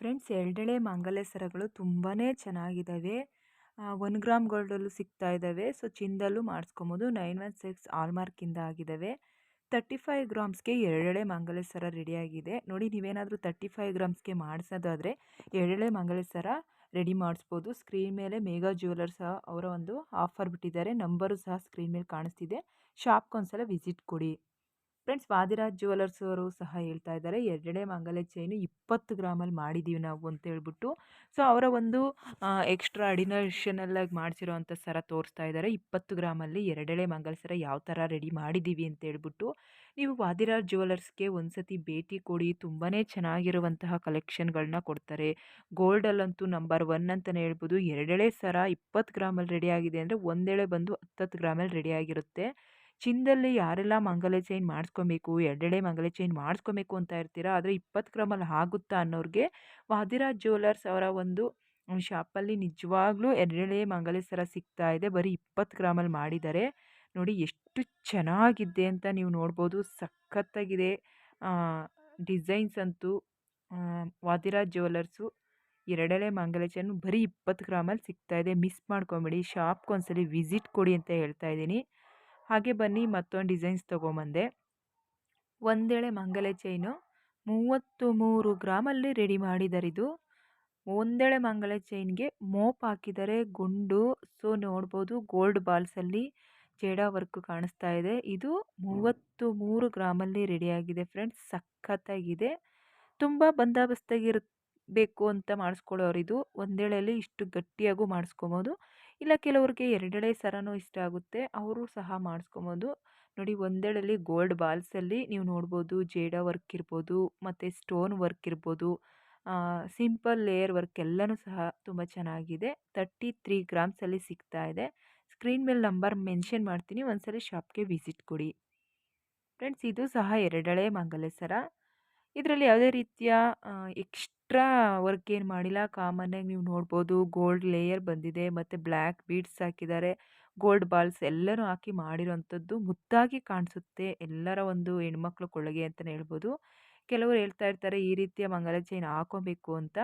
Friends, ಎರಡೆಳೆ ಮಾಂಗಲ್ಯ ಸರಗಳು ತುಂಬಾ ಚೆನ್ನಾಗಿದ್ದಾವೆ ಒನ್ ಗ್ರಾಮ್ ಗೋಲ್ಡಲ್ಲೂ ಸಿಗ್ತಾ ಇದ್ದಾವೆ ಸೊ, ಚಿಂದಲ್ಲೂ ಮಾಡಿಸ್ಕೊಬೋದು. ನೈನ್ ಒನ್ ಸಿಕ್ಸ್ ಆಲ್ಮಾರ್ಕಿಂದ ಆಗಿದ್ದಾವೆ ತರ್ಟಿ ಫೈವ್ ಗ್ರಾಮ್ಸ್ಗೆ ಎರಡೆಳೆ ಮಾಂಗಲ್ಯ ಸರ ರೆಡಿಯಾಗಿದೆ. ನೋಡಿ, ನೀವೇನಾದರೂ ತರ್ಟಿ ಫೈವ್ ಗ್ರಾಮ್ಸ್ಗೆ ಮಾಡಿಸೋದಾದರೆ ಎರಡೆಳೆ ಮಾಂಗಲ್ಯ ಸರ ರೆಡಿ ಮಾಡಿಸ್ಬೋದು. ಸ್ಕ್ರೀನ್ ಮೇಲೆ ಮೇಘಾ ಜ್ಯುವೆಲರ್ಸ್ ಅವರ ಒಂದು ಆಫರ್ ಬಿಟ್ಟಿದ್ದಾರೆ. ನಂಬರು ಸಹ ಸ್ಕ್ರೀನ್ ಮೇಲೆ ಕಾಣಿಸ್ತಿದೆ. ಶಾಪ್ಗೆ ಒಂದ್ಸಲ ವಿಸಿಟ್ ಕೊಡಿ. ಫ್ರೆಂಡ್ಸ್, ವಾದಿರಾಜ್ ಜುವೆಲರ್ಸ್ ಅವರು ಸಹ ಹೇಳ್ತಾ ಇದ್ದಾರೆ ಎರಡೆಳೆ ಮಂಗಲ ಚೈನು ಇಪ್ಪತ್ತು ಗ್ರಾಮಲ್ಲಿ ಮಾಡಿದ್ದೀವಿ ನಾವು ಅಂತ ಹೇಳ್ಬಿಟ್ಟು. ಸೊ, ಅವರ ಒಂದು ಎಕ್ಸ್ಟ್ರಾ ಅಡಿನಷನಲ್ ಮಾಡಿಸಿರೋ ಮಾಡಿಸಿರೋವಂಥ ಸರ ತೋರಿಸ್ತಾ ಇದ್ದಾರೆ. ಇಪ್ಪತ್ತು ಗ್ರಾಮಲ್ಲಿ ಎರಡನೇ ಮಂಗಲ ಸರ ಯಾವ ಥರ ರೆಡಿ ಮಾಡಿದ್ದೀವಿ ಅಂತ ಹೇಳ್ಬಿಟ್ಟು. ನೀವು ವಾದಿರಾಜ್ ಜುವೆಲರ್ಸ್ಗೆ ಒಂದು ಸತಿ ಭೇಟಿ ಕೊಡಿ ತುಂಬಾ ಚೆನ್ನಾಗಿರುವಂತಹ ಕಲೆಕ್ಷನ್ಗಳನ್ನ ಕೊಡ್ತಾರೆ. ಗೋಲ್ಡಲ್ಲಂತೂ ನಂಬರ್ ಒನ್ ಅಂತಲೇ ಹೇಳ್ಬೋದು. ಎರಡೆಳೆ ಸರ ಇಪ್ಪತ್ತು ಗ್ರಾಮಲ್ಲಿ ರೆಡಿ ಆಗಿದೆ ಅಂದರೆ ಒಂದೆಳೆ ಬಂದು ಹತ್ತತ್ತು ಗ್ರಾಮಲ್ಲಿ ರೆಡಿ ಆಗಿರುತ್ತೆ. ಚಿನ್ನದಲ್ಲಿ ಯಾರೆಲ್ಲ ಮಂಗಲ ಚೈನ್ ಮಾಡಿಸ್ಕೊಬೇಕು ಎರಡೆಳೆ ಮಂಗಲ ಚೈನ್ ಮಾಡಿಸ್ಕೊಬೇಕು ಅಂತ ಇರ್ತೀರಾ? ಆದರೆ ಇಪ್ಪತ್ತು ಗ್ರಾಮಲ್ಲಿ ಆಗುತ್ತಾ ಅನ್ನೋರಿಗೆ ವಾದಿರಾಜ್ ಜ್ಯುವೆಲರ್ಸ್ ಅವರ ಒಂದು ಶಾಪಲ್ಲಿ ನಿಜವಾಗ್ಲೂ ಎರಡೆಳೆ ಮಂಗಲ ಸರ ಸಿಗ್ತಾ ಇದೆ. ಬರೀ ಇಪ್ಪತ್ತು ಗ್ರಾಮಲ್ಲಿ ಮಾಡಿದ್ದಾರೆ. ನೋಡಿ ಎಷ್ಟು ಚೆನ್ನಾಗಿದೆ ಅಂತ ನೀವು ನೋಡ್ಬೋದು. ಸಖತ್ತಾಗಿದೆ. ಡಿಸೈನ್ಸ್ ಅಂತೂ ವಾದಿರಾಜ್ ಜ್ಯುವೆಲರ್ಸು ಎರಡೆಳೆ ಮಂಗಲ ಚೈನು ಬರೀ ಇಪ್ಪತ್ತು ಗ್ರಾಮಲ್ಲಿ ಸಿಗ್ತಾ ಇದೆ. ಮಿಸ್ ಮಾಡ್ಕೊಬೇಡಿ. ಶಾಪ್ಗೆ ಒಂದ್ಸಲಿ ವಿಸಿಟ್ ಕೊಡಿ ಅಂತ ಹೇಳ್ತಾ ಇದ್ದೀನಿ. ಹಾಗೆ ಬನ್ನಿ ಮತ್ತೊಂದು ಡಿಸೈನ್ಸ್ ತೊಗೊಂಬಂದೆ. ಒಂದೇಳೆ ಮಂಗಲೆ ಚೈನು ಮೂವತ್ತು ಮೂರು ಗ್ರಾಮಲ್ಲಿ ರೆಡಿ ಮಾಡಿದ್ದಾರೆ ಇದು. ಒಂದೇಳೆ ಮಂಗಲ ಚೈನ್ಗೆ ಮೋಪ್ ಹಾಕಿದ್ದಾರೆ ಗುಂಡು, ಸೊ ನೋಡ್ಬೋದು, ಗೋಲ್ಡ್ ಬಾಲ್ಸಲ್ಲಿ ಜೇಡ ವರ್ಕ್ ಕಾಣಿಸ್ತಾ ಇದೆ. ಇದು ಮೂವತ್ತು ಮೂರು ಗ್ರಾಮಲ್ಲಿ ರೆಡಿಯಾಗಿದೆ ಫ್ರೆಂಡ್ಸ್, ಸಖತ್ತಾಗಿದೆ. ತುಂಬ ಬಂದೋಬಸ್ತಾಗಿರಬೇಕು ಅಂತ ಮಾಡಿಸ್ಕೊಳ್ಳೋರು ಇದು. ಒಂದೇಳೆಯಲ್ಲಿ ಇಷ್ಟು ಗಟ್ಟಿಯಾಗೂ ಮಾಡಿಸ್ಕೊಬೋದು. ಇಲ್ಲ ಕೆಲವ್ರಿಗೆ ಎರಡೆಳೆ ಸರನೂ ಇಷ್ಟ ಆಗುತ್ತೆ, ಅವರು ಸಹ ಮಾಡಿಸ್ಕೊಬೋದು. ನೋಡಿ ಒಂದೆಳಲ್ಲಿ ಗೋಲ್ಡ್ ಬಾಲ್ಸಲ್ಲಿ ನೀವು ನೋಡ್ಬೋದು ಜೇಡ ವರ್ಕ್ ಇರ್ಬೋದು, ಮತ್ತು ಸ್ಟೋನ್ ವರ್ಕ್ ಇರ್ಬೋದು ಸಿಂಪಲ್ ಲೇಯರ್ ವರ್ಕ್ ಎಲ್ಲನೂ ಸಹ ತುಂಬ ಚೆನ್ನಾಗಿದೆ. ತರ್ಟಿ ತ್ರೀ ಗ್ರಾಮ್ಸಲ್ಲಿ ಸಿಗ್ತಾ ಇದೆ. ಸ್ಕ್ರೀನ್ ಮೇಲೆ ನಂಬರ್ ಮೆನ್ಷನ್ ಮಾಡ್ತೀನಿ ಒಂದ್ಸಲಿ ಶಾಪ್ಗೆ ವಿಸಿಟ್ ಕೊಡಿ. ಫ್ರೆಂಡ್ಸ್, ಇದು ಸಹ ಎರಡಳೆ ಮಂಗಲ ಸರ. ಇದರಲ್ಲಿ ಯಾವುದೇ ರೀತಿಯ ಎಕ್ಸ್ಟ್ರಾ ವರ್ಕ್ ಏನು ಮಾಡಿಲ್ಲ. ಕಾಮನ್ನಾಗಿ ನೀವು ನೋಡ್ಬೋದು, ಗೋಲ್ಡ್ ಲೇಯರ್ ಬಂದಿದೆ, ಮತ್ತು ಬ್ಲ್ಯಾಕ್ ಬೀಡ್ಸ್ ಹಾಕಿದ್ದಾರೆ. ಗೋಲ್ಡ್ ಬಾಲ್ಸ್ ಎಲ್ಲನೂ ಹಾಕಿ ಮಾಡಿರೋವಂಥದ್ದು ಮುದ್ದಾಗಿ ಕಾಣಿಸುತ್ತೆ ಎಲ್ಲರ ಒಂದು ಹೆಣ್ಮಕ್ಳು ಕೊಳಗೆ ಅಂತಲೇ ಹೇಳ್ಬೋದು. ಕೆಲವರು ಹೇಳ್ತಾ ಇರ್ತಾರೆ, ಈ ರೀತಿಯ ಮಂಗಲ ಚೈನ್ ಹಾಕೋಬೇಕು ಅಂತ.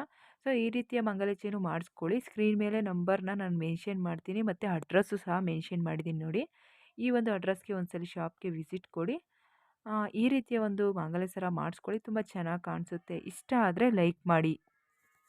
ಸೊ, ಈ ರೀತಿಯ ಮಂಗಲ ಚೈನು ಮಾಡಿಸ್ಕೊಳ್ಳಿ. ಸ್ಕ್ರೀನ್ ಮೇಲೆ ನಂಬರ್ನ ನಾನು ಮೆನ್ಷನ್ ಮಾಡ್ತೀನಿ, ಮತ್ತು ಅಡ್ರೆಸ್ಸು ಸಹ ಮೆನ್ಷನ್ ಮಾಡಿದ್ದೀನಿ ನೋಡಿ. ಈ ಒಂದು ಅಡ್ರೆಸ್ಗೆ ಒಂದ್ಸಲಿ ಶಾಪ್ಗೆ ವಿಸಿಟ್ ಕೊಡಿ. ಈ ರೀತಿಯ ಒಂದು ಮಾಂಗಲ್ಯ ಸರ ಮಾಡಿಸ್ಕೊಳ್ಳಿ. ತುಂಬ ಚೆನ್ನಾಗಿ ಕಾಣಿಸುತ್ತೆ. ಇಷ್ಟ ಆದರೆ ಲೈಕ್ ಮಾಡಿ.